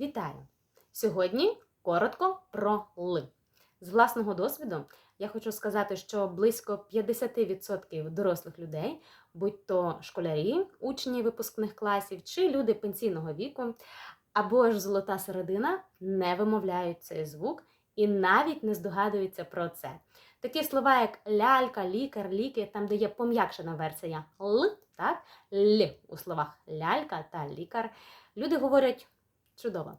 Вітаю! Сьогодні коротко про ли. З власного досвіду я хочу сказати, що близько 50% дорослих людей, будь то школярі, учні випускних класів чи люди пенсійного віку, або ж золота середина, не вимовляють цей звук і навіть не здогадуються про це. Такі слова, як лялька, лікар, ліки, там де є пом'якшена версія л, так, л у словах лялька та лікар, люди говорять чудово.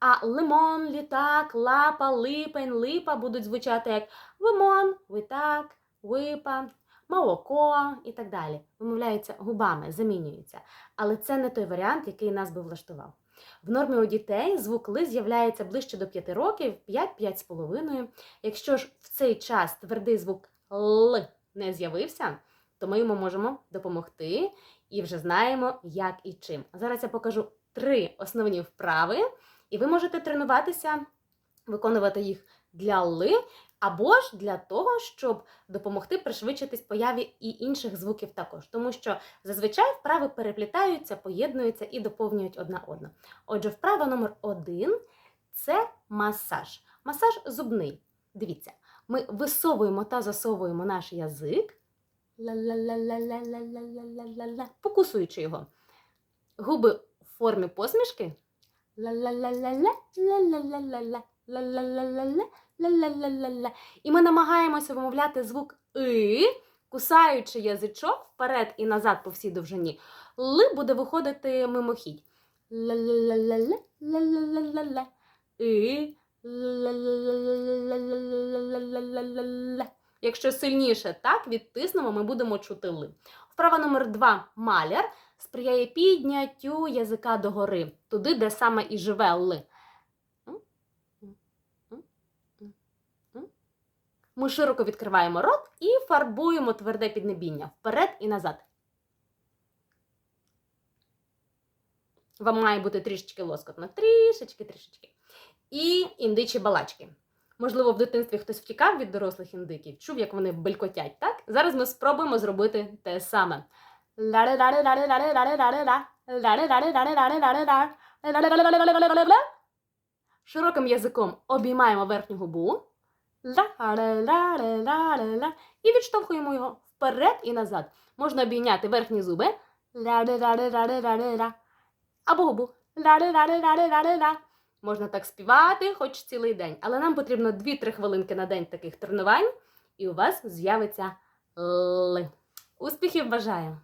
А лимон, літак, лапа, липень, липа будуть звучати як лимон, витак, випа, молоко і так далі. Вимовляються губами, замінюються. Але це не той варіант, який нас би влаштував. В нормі у дітей звук ли з'являється ближче до 5 років, 5-5,5. Якщо ж в цей час твердий звук Л не з'явився, то ми йому можемо допомогти і вже знаємо, як і чим. Зараз я покажу три основні вправи, і ви можете тренуватися, виконувати їх для ли, або ж для того, щоб допомогти пришвидшитись появі і інших звуків також, тому що зазвичай вправи переплітаються, поєднуються і доповнюють одна одну. Отже, вправа номер один це масаж. Масаж зубний. Дивіться, ми висовуємо та засовуємо наш язик, покусуючи його. Губи формі посмішки. І ми намагаємося вимовляти звук и, кусаючи язичок вперед і назад по всій довжині. Ли буде виходити мимохідь. И. Якщо сильніше так відтиснемо, ми будемо чути ли. Вправа номер два маляр сприяє підняттю язика догори, туди, де саме і живе ли. Ми широко відкриваємо рот і фарбуємо тверде піднебіння вперед і назад. Вам має бути трішечки лоскотно. Трішечки, трішечки. І індичі балачки. Можливо, в дитинстві хтось втікав від дорослих індиків, чув, як вони белькотять, так? Зараз ми спробуємо зробити те саме. Широким язиком обіймаємо верхню губу. І відштовхуємо його вперед і назад. Можна обійняти верхні зуби. Або губу. Можна так співати, хоч цілий день. Але нам потрібно 2-3 хвилинки на день таких тренувань, і у вас з'явиться Л. Успіхів бажаю!